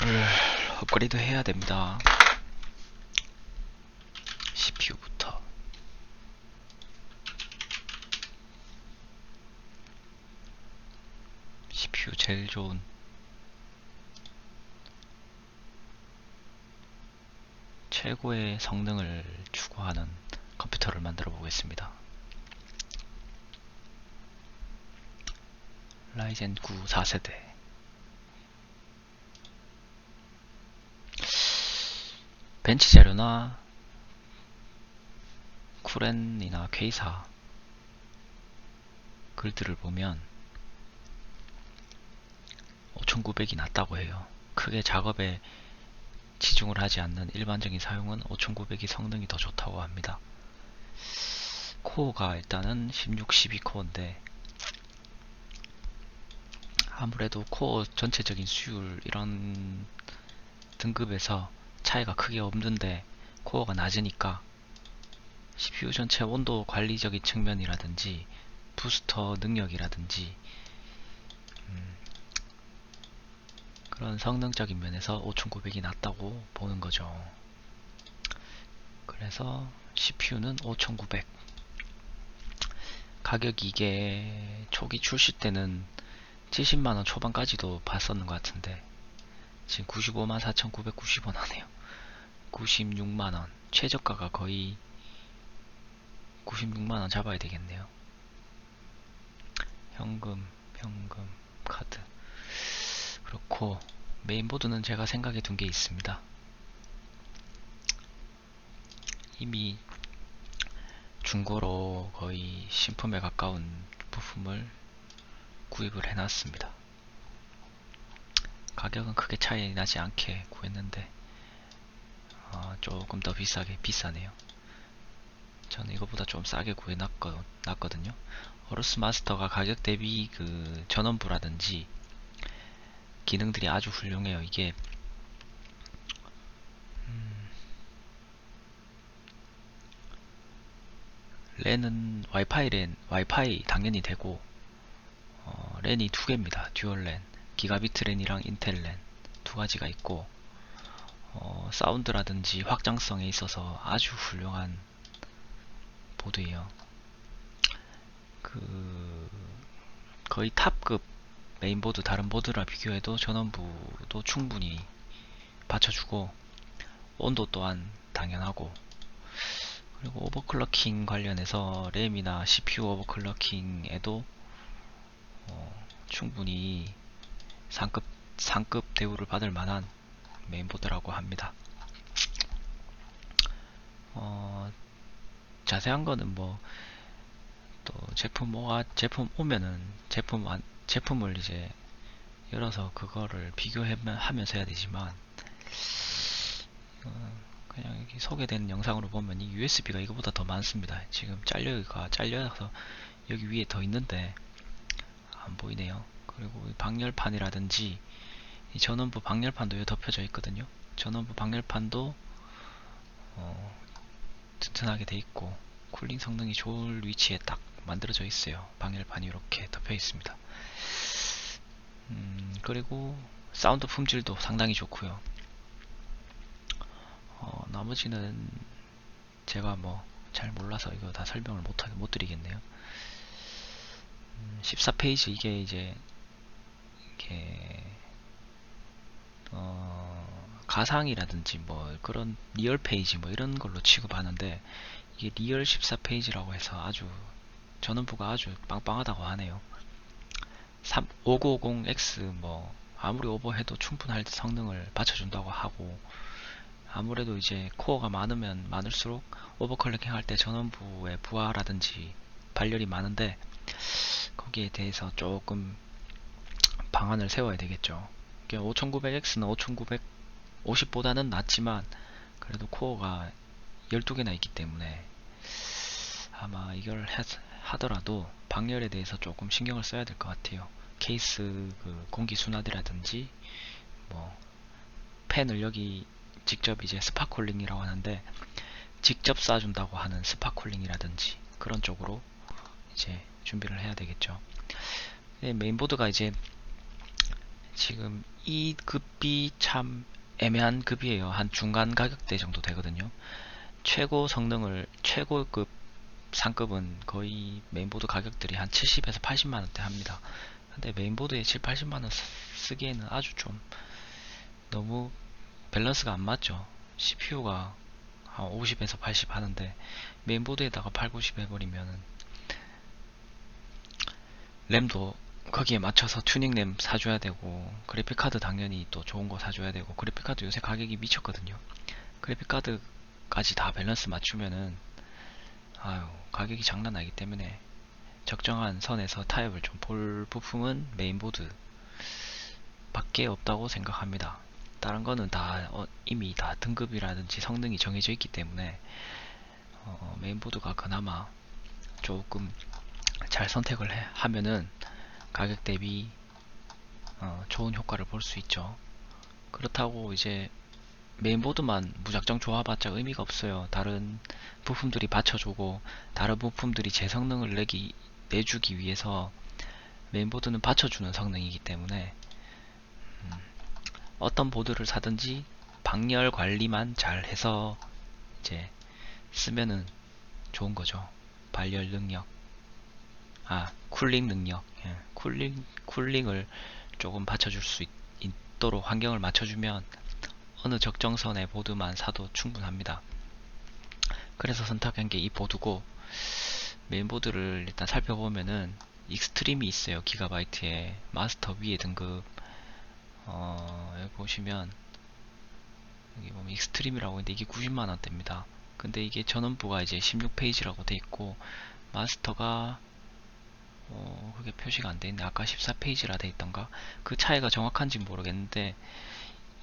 컴퓨터를 업그레이드 해야 됩니다. CPU부터. CPU 제일 좋은 최고의 성능을 추구하는 컴퓨터를 만들어 보겠습니다. 라이젠 9 4세대 벤치 자료나 쿠렌이나 K사 글들을 보면 5900이 낫다고 해요. 크게 작업에 치중을 하지 않는 일반적인 사용은 5900이 성능이 더 좋다고 합니다. 코어가 일단은 16, 12코어인데 아무래도 코어 전체적인 수율 이런 등급에서 차이가 크게 없는데 코어가 낮으니까 CPU 전체 온도 관리적인 측면이라든지 부스터 능력이라든지 음, 그런 성능적인 면에서 5900이 낫다고 보는 거죠. 그래서 CPU는 5900 가격이 이게 초기 출시 때는 70만원 초반까지도 봤었는 것 같은데 지금 95만 4,990원 하네요. 96만원 최저가가 거의 96만원 잡아야 되겠네요. 현금, 현금, 카드 그렇고 메인보드는 제가 생각해 둔 게 있습니다. 이미 중고로 거의 신품에 가까운 부품을 구입을 해놨습니다. 가격은 크게 차이 나지 않게 구했는데 어, 조금 더 비싸게 비싸네요. 저는 이거보다 좀 싸게 구해놨거든요. 어루스 마스터가 가격 대비 그 전원부라든지 기능들이 아주 훌륭해요. 이게 음, 랜은 와이파이 랜, 와이파이 당연히 되고 어, 랜이 두 개입니다. 듀얼 랜, 기가비트 랜이랑 인텔 랜 두 가지가 있고 어, 사운드라든지 확장성에 있어서 아주 훌륭한 보드예요. 그 거의 탑급 메인보드 다른 보드랑 비교해도 전원부도 충분히 받쳐주고 온도 또한 당연하고 그리고 오버클럭킹 관련해서 램이나 CPU 오버클럭킹에도 어, 충분히 상급 상급 대우를 받을 만한 메인보드라고 합니다. 어, 자세한 거는 뭐 또 제품 오 제품 오면은 제품 안, 제품을 이제 열어서 그거를 비교하면서 해야 되지만 어, 그냥 여기 소개되는 영상으로 보면 이 USB가 이거보다 더 많습니다. 지금 잘려가 잘려서 여기 위에 더 있는데 안 보이네요. 그리고 방열판이라든지 이 전원부 방열판도 여기 덮여져 있거든요. 전원부 방열판도 어, 튼튼하게 돼 있고 쿨링 성능이 좋을 위치에 딱 만들어져 있어요. 방열판이 이렇게 덮여 있습니다. 음, 그리고 사운드 품질도 상당히 좋고요. 어, 나머지는 제가 뭐 잘 몰라서 이거 다 설명을 못, 못 드리겠네요. 음, 14페이지 이게 이제 이게 어, 가상이라든지 뭐 그런 리얼 페이지 뭐 이런 걸로 취급하는데 이게 리얼 14페이지라고 해서 아주 전원부가 아주 빵빵하다고 하네요. 5950X 뭐 아무리 오버해도 충분할 성능을 받쳐준다고 하고 아무래도 이제 코어가 많으면 많을수록 오버클럭킹 할 때 전원부의 부하라든지 발열이 많은데 거기에 대해서 조금 방안을 세워야 되겠죠. 5900X는 5950보다는 낫지만 그래도 코어가 12개나 있기 때문에 아마 이걸 하더라도 방열에 대해서 조금 신경을 써야 될 것 같아요. 케이스 그 공기 순환이라든지 뭐 팬을 여기 직접 이제 스파콜링이라고 하는데 직접 쏴준다고 하는 스파콜링이라든지 그런 쪽으로 이제 준비를 해야 되겠죠. 메인보드가 이제 지금 이 급이 참 애매한 급이에요. 한 중간 가격대 정도 되거든요. 최고 성능을 최고급 상급은 거의 메인보드 가격들이 한 70에서 80만원대 합니다. 근데 메인보드에 7, 80만원 쓰기에는 아주 좀 너무 밸런스가 안 맞죠. CPU가 한 50에서 80 하는데 메인보드에다가 8, 90 해버리면은 램도 거기에 맞춰서 튜닝 램 사줘야 되고 그래픽카드 당연히 또 좋은 거 사줘야 되고 그래픽카드 요새 가격이 미쳤거든요. 그래픽카드까지 다 밸런스 맞추면은 아유 가격이 장난 아니기 때문에 적정한 선에서 타협을 좀 볼 부품은 메인보드 밖에 없다고 생각합니다. 다른 거는 다 어, 이미 다 등급이라든지 성능이 정해져 있기 때문에 어, 메인보드가 그나마 조금 잘 선택을 해, 하면은 가격 대비 어, 좋은 효과를 볼 수 있죠. 그렇다고 이제 메인보드만 무작정 좋아봤자 의미가 없어요. 다른 부품들이 받쳐주고 다른 부품들이 제 성능을 내기 내주기 위해서 메인보드는 받쳐주는 성능이기 때문에 음, 어떤 보드를 사든지 방열 관리만 잘 해서 이제 쓰면은 좋은 거죠. 발열 능력, 아 쿨링 능력, 예, 쿨링 쿨링을 조금 받쳐줄 수 있, 있도록 환경을 맞춰주면 어느 적정선의 보드만 사도 충분합니다. 그래서 선택한 게 이 보드고 메인보드를 일단 살펴보면은 익스트림이 있어요. 기가바이트에 마스터 위에 등급 어, 여기 보시면 여기 보면 익스트림이라고 있는데 이게 90만원대입니다. 근데 이게 전원부가 이제 16페이지라고 돼 있고 마스터가 어, 그게 표시가 안 돼 있네. 아까 14페이지라 돼 있던가. 그 차이가 정확한지 모르겠는데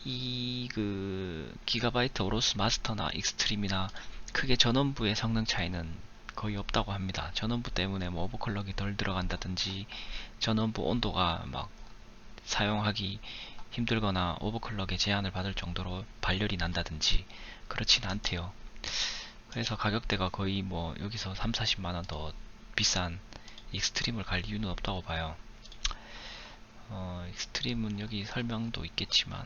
이 그 기가바이트 오로스 마스터나 익스트림이나 크게 전원부의 성능 차이는 거의 없다고 합니다. 전원부 때문에 뭐 오버클럭이 덜 들어간다든지 전원부 온도가 막 사용하기 힘들거나 오버클럭에 제한을 받을 정도로 발열이 난다든지 그렇진 않대요. 그래서 가격대가 거의 뭐 여기서 3, 40만원 더 비싼 익스트림을 갈 이유는 없다고 봐요. 어, 익스트림은 여기 설명도 있겠지만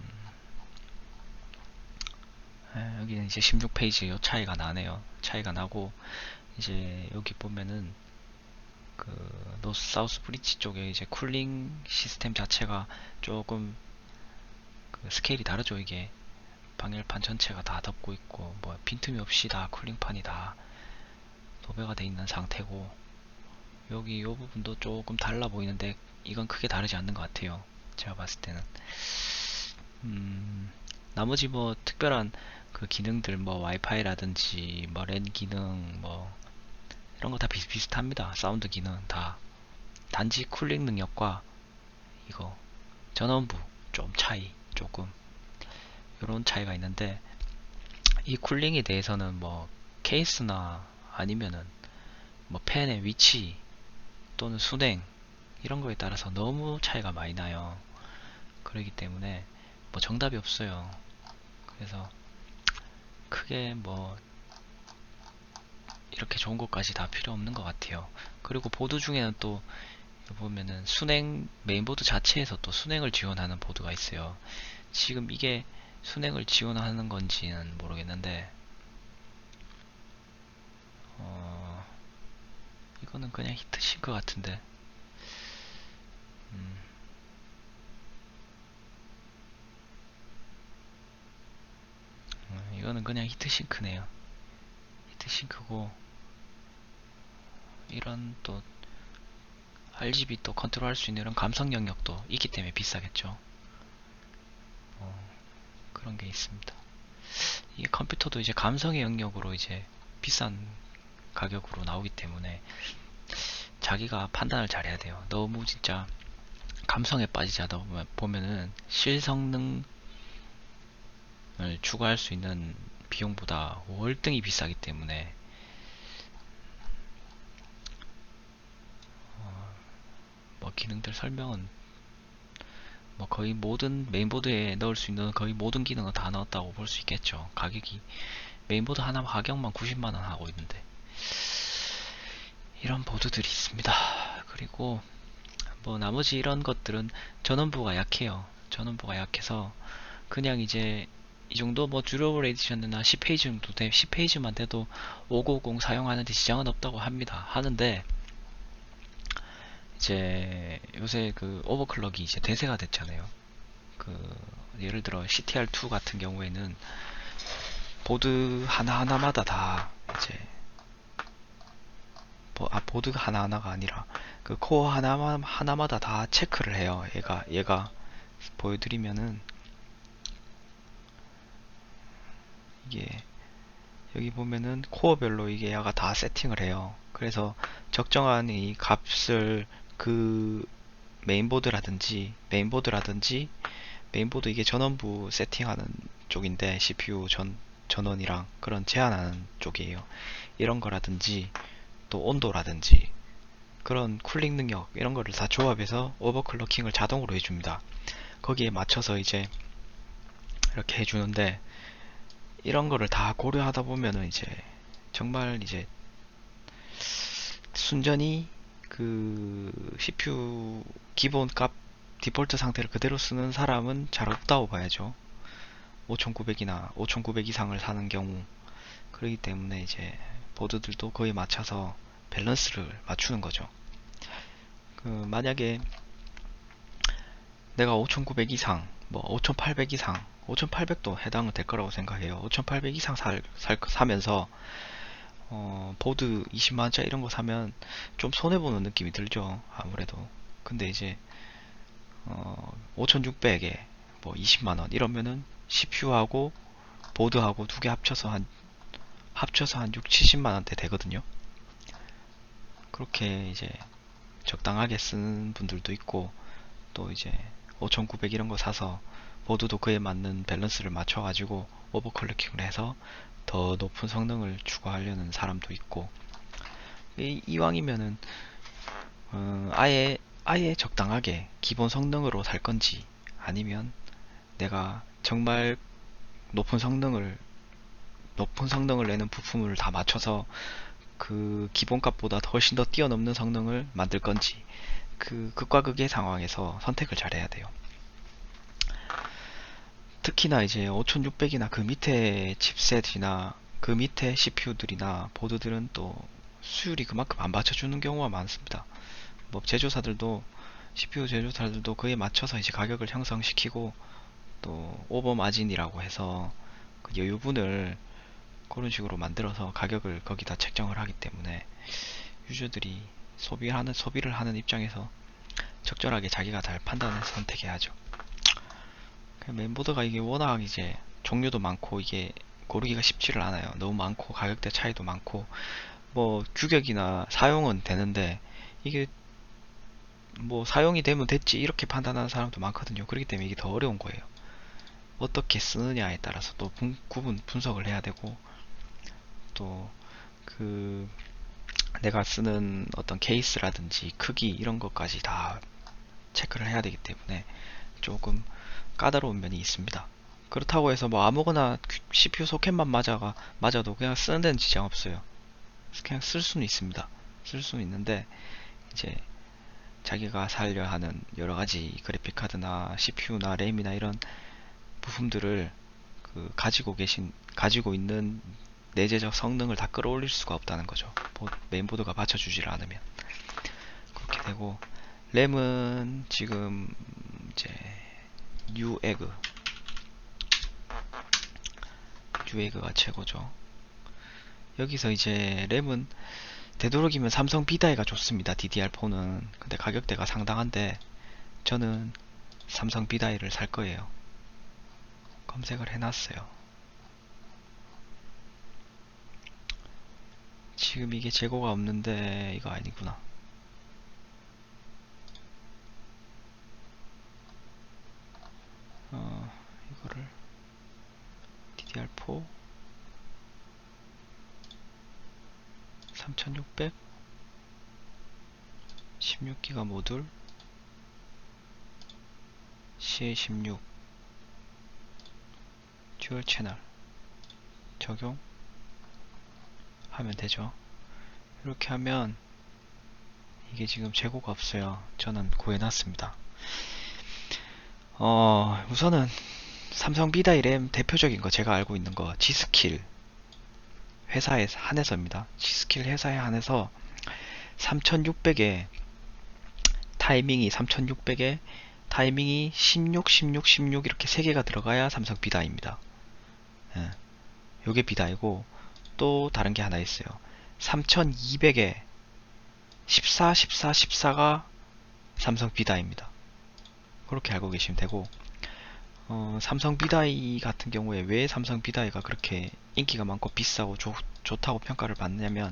에, 여기는 이제 16페이지 요 차이가 나네요. 차이가 나고 이제 여기 보면은 그 노스 사우스 브리지 쪽에 이제 쿨링 시스템 자체가 조금 그 스케일이 다르죠 이게 방열판 전체가 다 덮고 있고 뭐 빈틈이 없이 다 쿨링판이 다 도배가 돼 있는 상태고 여기 이 부분도 조금 달라 보이는데 이건 크게 다르지 않는 것 같아요. 제가 봤을 때는. 음, 나머지 뭐 특별한 그 기능들 뭐 와이파이라든지 뭐 랜 기능 뭐 이런 거 다 비슷비슷합니다. 사운드 기능 다. 단지 쿨링 능력과 이거 전원부 좀 차이 조금. 이런 차이가 있는데 이 쿨링에 대해서는 뭐 케이스나 아니면은 뭐 팬의 위치 또는 순행 이런 거에 따라서 너무 차이가 많이 나요. 그러기 때문에 뭐 정답이 없어요. 그래서 크게 뭐 이렇게 좋은 것까지 다 필요 없는 것 같아요. 그리고 보드 중에는 또 보면은 순행 메인보드 자체에서 또 순행을 지원하는 보드가 있어요. 지금 이게 순행을 지원하는 건지는 모르겠는데 어, 이거는 그냥 히트싱크 같은데 음, 음, 이거는 그냥 히트싱크네요. 히트싱크고 이런 또 RGB 또 컨트롤 할 수 있는 이런 감성 영역도 있기 때문에 비싸겠죠. 어, 그런 게 있습니다. 이게 컴퓨터도 이제 감성의 영역으로 이제 비싼 가격으로 나오기 때문에 자기가 판단을 잘 해야 돼요. 너무 진짜 감성에 빠지지 않다 보면, 보면은 실성능을 추가할 수 있는 비용보다 월등히 비싸기 때문에 어, 뭐 기능들 설명은 뭐 거의 모든 메인보드에 넣을 수 있는 거의 모든 기능을 다 넣었다고 볼 수 있겠죠. 가격이 메인보드 하나 가격만 90만원 하고 있는데 이런 보드들이 있습니다. 그리고 뭐 나머지 이런 것들은 전원부가 약해요. 전원부가 약해서 그냥 이제 이 정도 뭐 듀러블 에디션이나 10페이지 정도 돼 10페이지만 돼도 590 사용하는데 지장은 없다고 합니다. 하는데 이제 요새 그 오버클럭이 이제 대세가 됐잖아요. 그 예를 들어 CTR2 같은 경우에는 보드 하나하나마다 다 이제 보, 아 보드 하나하나가 아니라 그 코어 하나 하나마다 다 체크를 해요. 얘가 얘가 보여드리면은 이게 여기 보면은 코어별로 이게 얘가 다 세팅을 해요. 그래서 적정한 이 값을 그 메인보드라든지 메인보드라든지 메인보드 이게 전원부 세팅하는 쪽인데 CPU 전 전원이랑 그런 제한하는 쪽이에요. 이런 거라든지 또 온도라든지 그런 쿨링 능력 이런 거를 다 조합해서 오버클럭킹을 자동으로 해줍니다. 거기에 맞춰서 이제 이렇게 해주는데 이런 거를 다 고려하다 보면은 이제 정말 이제 순전히 그 CPU 기본 값 디폴트 상태를 그대로 쓰는 사람은 잘 없다고 봐야죠. 5900이나 5900 이상을 사는 경우 그렇기 때문에 이제 보드들도 거의 맞춰서 밸런스를 맞추는 거죠. 그 만약에 내가 5900 이상, 뭐 5800 이상, 5800도 해당은 될 거라고 생각해요. 5800 이상 살, 살 사면서 어, 보드 20만원짜리 이런 거 사면 좀 손해보는 느낌이 들죠. 아무래도. 근데 이제, 어, 5600에 뭐 20만원 이러면은 CPU하고 보드하고 두 개 합쳐서 한, 합쳐서 한 6, 70만원대 되거든요. 그렇게 이제 적당하게 쓰는 분들도 있고, 또 이제 5900 이런 거 사서 보드도 그에 맞는 밸런스를 맞춰가지고 오버클럭킹을 해서 더 높은 성능을 추구하려는 사람도 있고 이, 이왕이면은 어, 아예 아예 적당하게 기본 성능으로 살 건지 아니면 내가 정말 높은 성능을 높은 성능을 내는 부품을 다 맞춰서 그 기본값보다 훨씬 더 뛰어넘는 성능을 만들 건지 그 극과 극의 상황에서 선택을 잘 해야 돼요. 특히나 이제 5600이나 그 밑에 칩셋이나 그 밑에 CPU들이나 보드들은 또 수율이 그만큼 안 받쳐주는 경우가 많습니다. 뭐 제조사들도 CPU 제조사들도 그에 맞춰서 이제 가격을 형성시키고 또 오버 마진이라고 해서 그 여유분을 그런 식으로 만들어서 가격을 거기다 책정을 하기 때문에 유저들이 소비하는 소비를 하는 입장에서 적절하게 자기가 잘 판단해서 선택해야죠. 그 메인보드가 이게 워낙 이제 종류도 많고 이게 고르기가 쉽지를 않아요. 너무 많고 가격대 차이도 많고 뭐 규격이나 사용은 되는데 이게 뭐 사용이 되면 됐지 이렇게 판단하는 사람도 많거든요. 그렇기 때문에 이게 더 어려운 거예요. 어떻게 쓰느냐에 따라서 또 분, 구분 분석을 해야 되고 또 그 내가 쓰는 어떤 케이스라든지 크기 이런 것까지 다 체크를 해야 되기 때문에 조금 까다로운 면이 있습니다. 그렇다고 해서 뭐 아무거나 CPU 소켓만 맞아가 맞아도 그냥 쓰는 데는 지장 없어요. 그냥 쓸 수는 있습니다. 쓸 수는 있는데 이제 자기가 살려 하는 여러 가지 그래픽 카드나 CPU나 램이나 이런 부품들을 그 가지고 계신 가지고 있는 내재적 성능을 다 끌어올릴 수가 없다는 거죠. 메인보드가 받쳐주질 않으면. 그렇게 되고 램은 지금 이제 뉴에그. 뉴에그가 최고죠. 여기서 이제 램은 되도록이면 삼성 비다이가 좋습니다. DDR4는. 근데 가격대가 상당한데 저는 삼성 비다이를 살 거예요. 검색을 해놨어요 지금 이게 재고가 없는데 이거 아니구나. 어, 이거를 DDR4 3600 16기가 모듈. CA16 듀얼 채널. 적용 하면 되죠 이렇게 하면 이게 지금 재고가 없어요 저는 구해놨습니다 어, 우선은 삼성 비다이 램 대표적인 거 제가 알고 있는 거 G스킬 회사에 한해서입니다. G스킬 회사에 한해서 3600에 타이밍이 3600에 타이밍이 16, 16, 16 이렇게 3개가 들어가야 삼성 비다입니다. 예. 요게 비다이고 또 다른 게 하나 있어요. 3200에 14, 14, 14가 삼성 비다입니다. 그렇게 알고 계시면 되고 어, 삼성 비다이 같은 경우에 왜 삼성 비다이가 그렇게 인기가 많고 비싸고 좋, 좋다고 평가를 받느냐면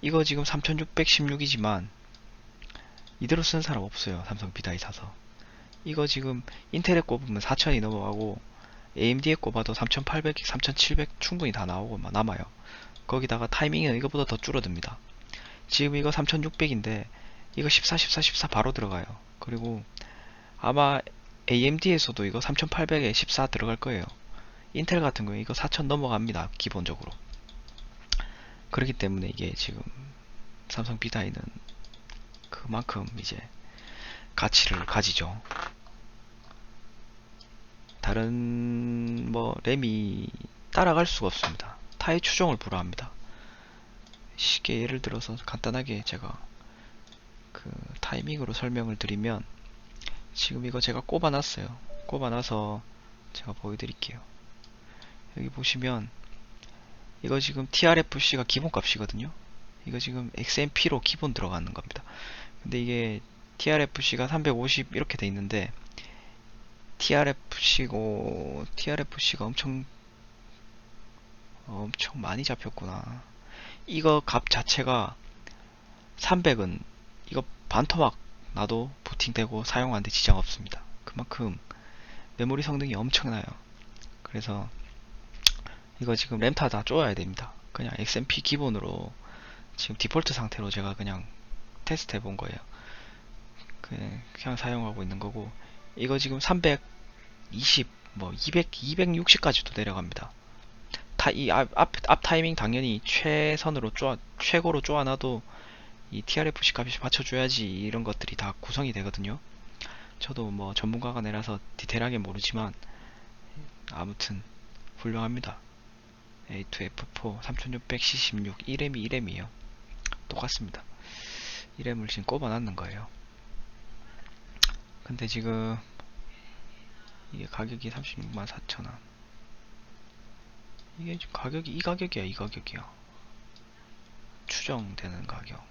이거 지금 3616이지만 이대로 쓰는 사람 없어요 삼성 비다이 사서 이거 지금 인텔에 꼽으면 4000이 넘어가고 AMD에 꼽아도 3800, 3700 충분히 다 나오고 막 남아요 거기다가 타이밍은 이거보다 더 줄어듭니다 지금 이거 3600인데 이거 14, 14, 14 바로 들어가요 그리고 아마 AMD에서도 이거 3800에 14 들어갈 거예요. 인텔 같은 경우에 이거 4000 넘어갑니다. 기본적으로. 그렇기 때문에 이게 지금 삼성 비다이는 그만큼 이제 가치를 가지죠. 다른 뭐 램이 따라갈 수가 없습니다. 타의 추종을 불허합니다. 쉽게 예를 들어서 간단하게 제가 그 타이밍으로 설명을 드리면 지금 이거 제가 꼽아놨어요. 꼽아놔서 제가 보여드릴게요. 여기 보시면 이거 지금 TRFC가 기본값이거든요. 이거 지금 XMP로 기본 들어가는 겁니다. 근데 이게 TRFC가 350 이렇게 돼 있는데 TRFC고 TRFC가 엄청 엄청 많이 잡혔구나. 이거 값 자체가 300은 이거 반토막 나도 부팅되고 사용하는데 지장 없습니다. 그만큼 메모리 성능이 엄청나요. 그래서 이거 지금 램타 다 쪼아야 됩니다. 그냥 XMP 기본으로 지금 디폴트 상태로 제가 그냥 테스트 해본 거예요. 그냥, 그냥 사용하고 있는 거고 이거 지금 320, 뭐 200, 260까지도 내려갑니다. 타, 이 앞, 앞, 앞 타이밍 당연히 최선으로 쪼아, 최고로 쪼아놔도 이 TRFC 값이 맞춰줘야지 이런 것들이 다 구성이 되거든요. 저도 뭐 전문가가 아니라서 디테일하게 모르지만 아무튼 훌륭합니다. A2F4 3600C16 1M이 1M이에요. 똑같습니다. 1M을 지금 꼽아놨는 거예요. 근데 지금 이게 가격이 36만 4천원 이게 지금 가격이 이 가격이야 이 가격이야 추정되는 가격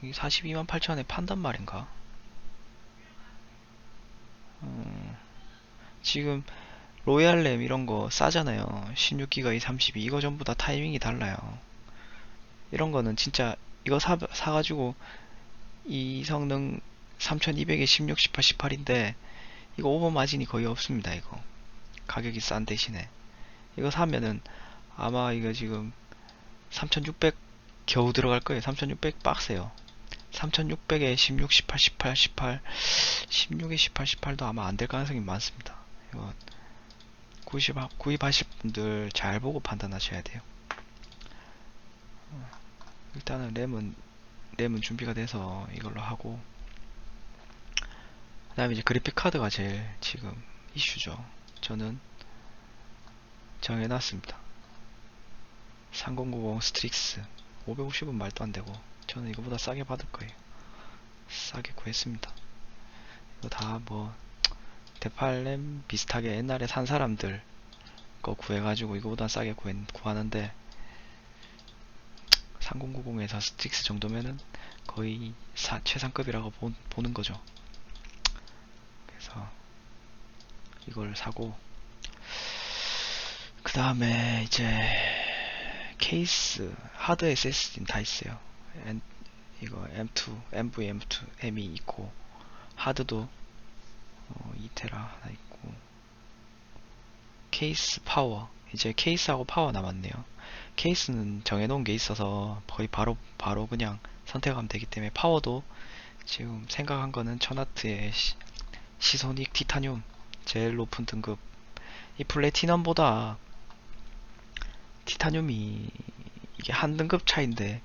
이게 42만 8천원에 판단 말인가? 음, 지금 로얄램 이런 거 싸잖아요. 16기가 32 이거 전부 다 타이밍이 달라요. 이런 거는 진짜 이거 사, 사가지고 이 성능 3200에 16, 18, 18인데 이거 오버 마진이 거의 없습니다. 이거 가격이 싼 대신에 이거 사면은 아마 이거 지금 3600 겨우 들어갈 거예요. 3600 빡세요. 3600에 16, 18, 18, 18, 16에 18, 18도 아마 안 될 가능성이 많습니다. 이거 구입, 구입하실 분들 잘 보고 판단하셔야 돼요. 일단은 램은 램은 준비가 돼서 이걸로 하고 그 다음에 이제 그래픽 카드가 제일 지금 이슈죠. 저는 정해놨습니다. 3090 스트릭스 550은 말도 안 되고 저는 이거보다 싸게 받을 거예요. 싸게 구했습니다. 이거 다 뭐 대팔렘 비슷하게 옛날에 산 사람들 거 구해가지고 이거보다 싸게 구했, 구하는데 3090에서 스틱스 정도면은 거의 사, 최상급이라고 보, 보는 거죠. 그래서 이걸 사고 그 다음에 이제 케이스 하드 SSD는 다 있어요. N, 이거 M2, MVM2, M이 있고 하드도 어, 2테라 하나 있고 케이스 파워 이제 케이스하고 파워 남았네요. 케이스는 정해놓은 게 있어서 거의 바로 바로 그냥 선택하면 되기 때문에 파워도 지금 생각한 거는 1000W의 시, 소닉 티타늄 제일 높은 등급 이 플래티넘보다 티타늄이 이게 한 등급 차인데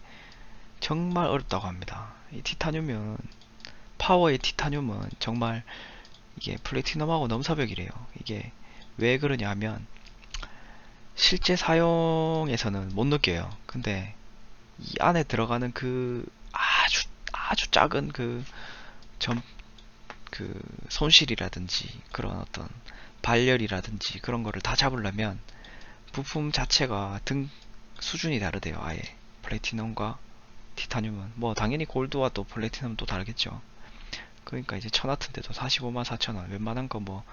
정말 어렵다고 합니다. 이 티타늄은 파워의 티타늄은 정말 이게 플래티넘하고 넘사벽이래요. 이게 왜 그러냐 하면 실제 사용에서는 못 느껴요. 근데 이 안에 들어가는 그 아주 아주 작은 그 점, 그 손실이라든지 그런 어떤 발열이라든지 그런 거를 다 잡으려면 부품 자체가 등 수준이 다르대요. 아예 플래티넘과 티타늄은 뭐 당연히 골드와 또 플래티넘은 또 다르겠죠. 그러니까 이제 천와트인데도 45만 4천원 웬만한 거 뭐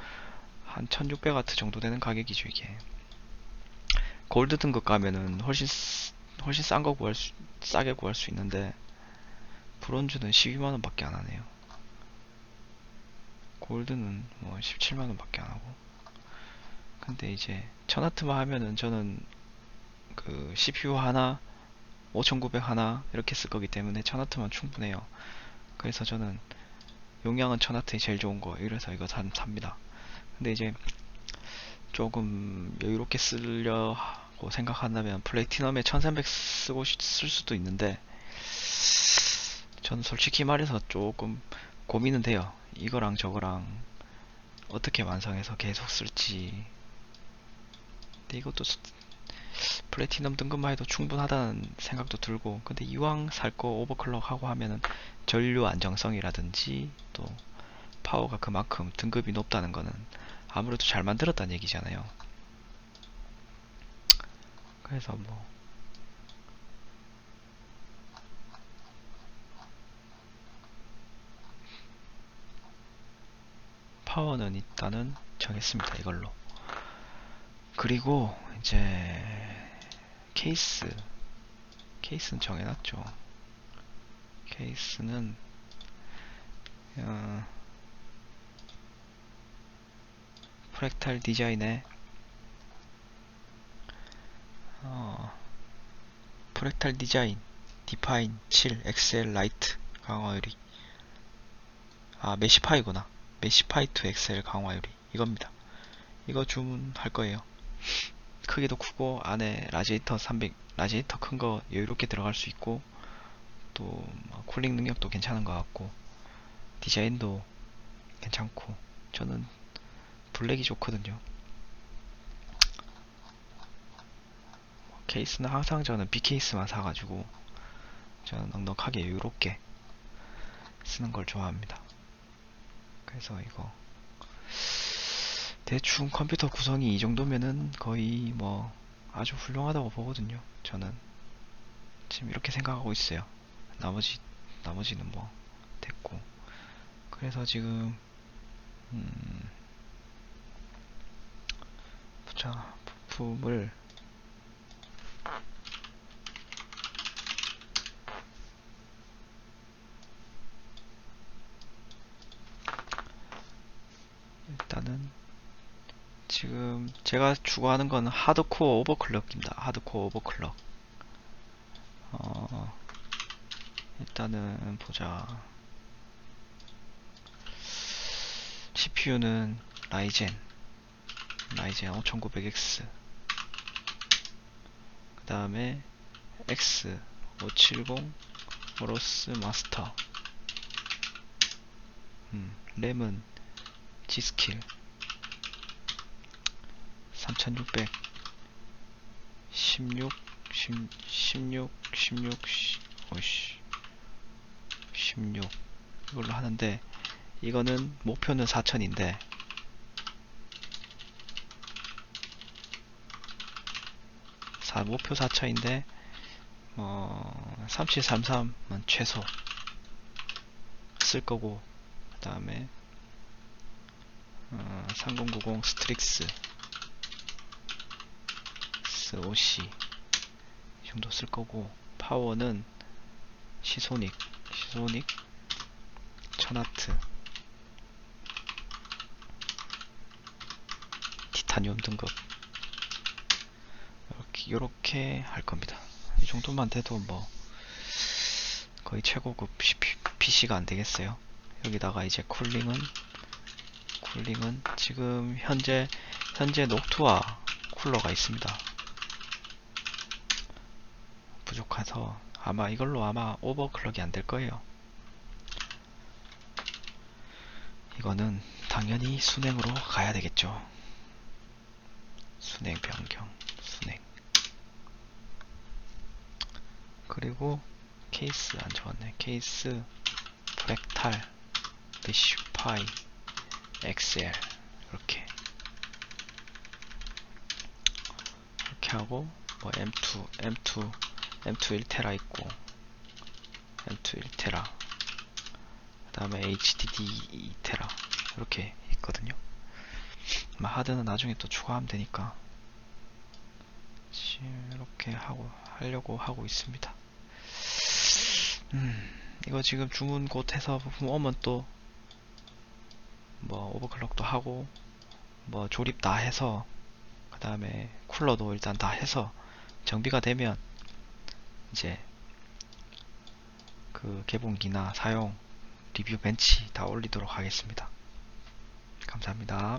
한 1600와트 정도 되는 가격이죠 이게 골드 등급 가면은 훨씬 쓰- 훨씬 싼 거 구할 수 싸게 구할 수 있는데 브론즈는 12만원 밖에 안 하네요 골드는 뭐 17만원 밖에 안 하고. 근데 이제 천와트만 하면은 저는 그 CPU 하나 5900 하나 이렇게 쓸 거기 때문에 천와트만 충분해요. 그래서 저는 용량은 천와트에 제일 좋은 거 이래서 이거 산, 삽니다. 근데 이제 조금 여유롭게 쓰려 하고 생각한다면 플래티넘에 1300 쓰고 싶- 쓸 수도 있는데 저는 솔직히 말해서 조금 고민은 돼요 이거랑 저거랑 어떻게 완성해서 계속 쓸지 근데 이것도 스- 플래티넘 등급만 해도 충분하다는 생각도 들고 근데 이왕 살 거 오버클럭 하고 하면은 전류 안정성이라든지 또 파워가 그만큼 등급이 높다는 거는 아무래도 잘 만들었다는 얘기잖아요. 그래서 뭐 파워는 일단은 정했습니다. 이걸로. 그리고 이제 케이스 케이스는 정해놨죠. 케이스는 어, 프랙탈 디자인에 어, 프랙탈 디자인 디파인 7 엑셀 라이트 강화 유리 아 메시파이구나 메시파이 투 엑셀 강화 유리 이겁니다. 이거 주문할 거예요. 크기도 크고 안에 라지에이터 300 라지에이터 큰 거 여유롭게 들어갈 수 있고 또뭐 쿨링 능력도 괜찮은 것 같고 디자인도 괜찮고 저는 블랙이 좋거든요. 케이스는 항상 저는 B 케이스만 사가지고 저는 넉넉하게 여유롭게 쓰는 걸 좋아합니다 그래서 이거 대충 컴퓨터 구성이 이 정도면은 거의 뭐 아주 훌륭하다고 보거든요. 저는 지금 이렇게 생각하고 있어요. 나머지 나머지는 뭐 됐고 그래서 지금 음, 자 부품을 일단은 지금 제가 추구하는 건 하드코어 오버클럭입니다. 하드코어 오버클럭. 어, 일단은 보자. CPU는 라이젠, 라이젠 5900X. 그 다음에 X 570 오로스 마스터. 음, 램은 G스킬 3600 16 16 16 16 오이씨. 16 이걸로 하는데 이거는 목표는 4000인데 사, 목표 4000인데 어, 3733은 최소 쓸 거고 그 다음에 어, 3090 스트릭스. SOC 이 정도 쓸 거고. 파워는 시소닉. 시소닉? 천하트. 티타늄 등급. 이렇게 요렇게 할 겁니다. 이 정도만 돼도 뭐 거의 최고급 PC가 안 되겠어요. 여기다가 이제 쿨링은 쿨링은 지금 현재 현재 녹투와 쿨러가 있습니다. 부족해서 아마 이걸로 아마 오버클럭이 안 될 거예요. 이거는 당연히 순행으로 가야 되겠죠. 순행 변경, 순행. 그리고 케이스 안 좋았네. 케이스 프랙탈 비슈파이 엑셀. 이렇게. 이렇게 하고 뭐 M2 M2 M2 1테라 있고 M2 1테라. 그 다음에 HDD 2테라. 이렇게 있거든요. 아마 하드는 나중에 또 추가하면 되니까. 이렇게 하고 하려고 하고 있습니다. 음 이거 지금 주문 곧 해서 부품 오면 또 뭐 오버클럭도 하고 뭐 조립 다 해서 그 다음에 쿨러도 일단 다 해서 정비가 되면 이제 그 개봉기나 사용 리뷰 벤치 다 올리도록 하겠습니다. 감사합니다.